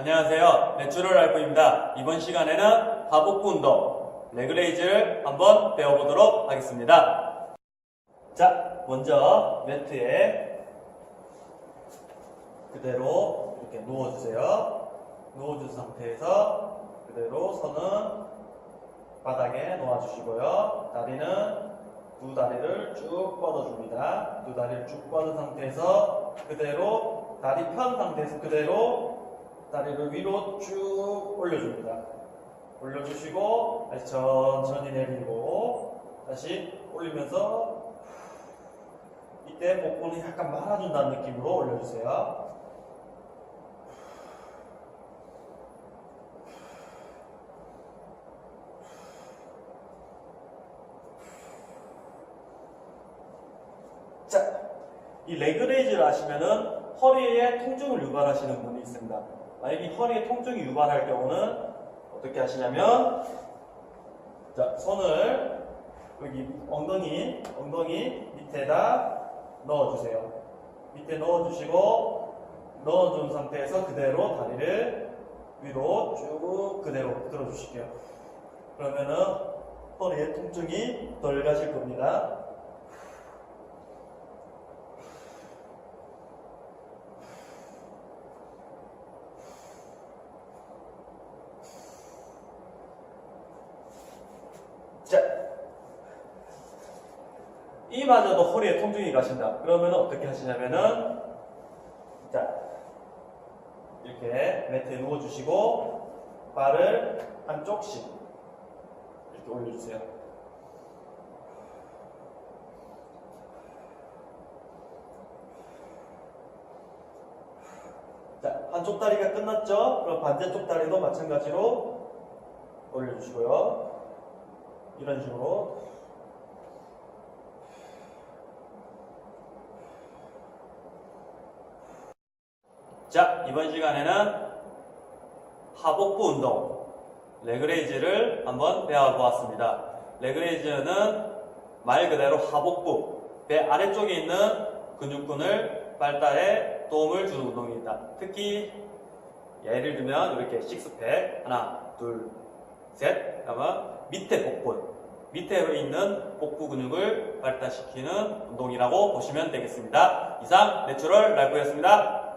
안녕하세요. 내추럴 알프입니다. 이번 시간에는 하복부 운동, 레그레이즈를 한번 배워보도록 하겠습니다. 자, 먼저 매트에 그대로 이렇게 누워주세요. 누워준 상태에서 그대로 손은 바닥에 놓아주시고요. 다리는 두 다리를 쭉 뻗어줍니다. 두 다리를 쭉 뻗은 상태에서 그대로 다리 편 상태에서 그대로 다리를 위로 쭉 올려줍니다. 올려주시고 다시 천천히 내리고 다시 올리면서 이때 복부는 약간 말아준다는 느낌으로 올려주세요. 자, 이 레그레이즈를 하시면은 허리에 통증을 유발하시는 분이 있습니다. 만약에 허리에 통증이 유발할 경우는 어떻게 하시냐면, 자, 손을 여기 엉덩이, 엉덩이 밑에다 넣어주세요. 밑에 넣어주시고, 넣어준 상태에서 그대로 다리를 위로 쭉 그대로 들어주실게요. 그러면은 허리에 통증이 덜 가실 겁니다. 이마저도 허리에 통증이 가신다. 그러면 어떻게 하시냐면은, 자, 이렇게 매트에 누워주시고, 발을 한쪽씩 이렇게 올려주세요. 자, 한쪽 다리가 끝났죠? 그럼 반대쪽 다리도 마찬가지로 올려주시고요. 이런 식으로 자 이번 시간에는 하복부 운동 레그레이즈를 한번 배워보았습니다 레그레이즈는 말 그대로 하복부 배 아래쪽에 있는 근육근을 발달에 도움을 주는 운동입니다 특히 예를 들면 이렇게 식스팩 하나 둘 셋 그러면 밑에 복부 밑에 있는 복부 근육을 발달시키는 운동이라고 보시면 되겠습니다. 이상 내추럴 라이프였습니다.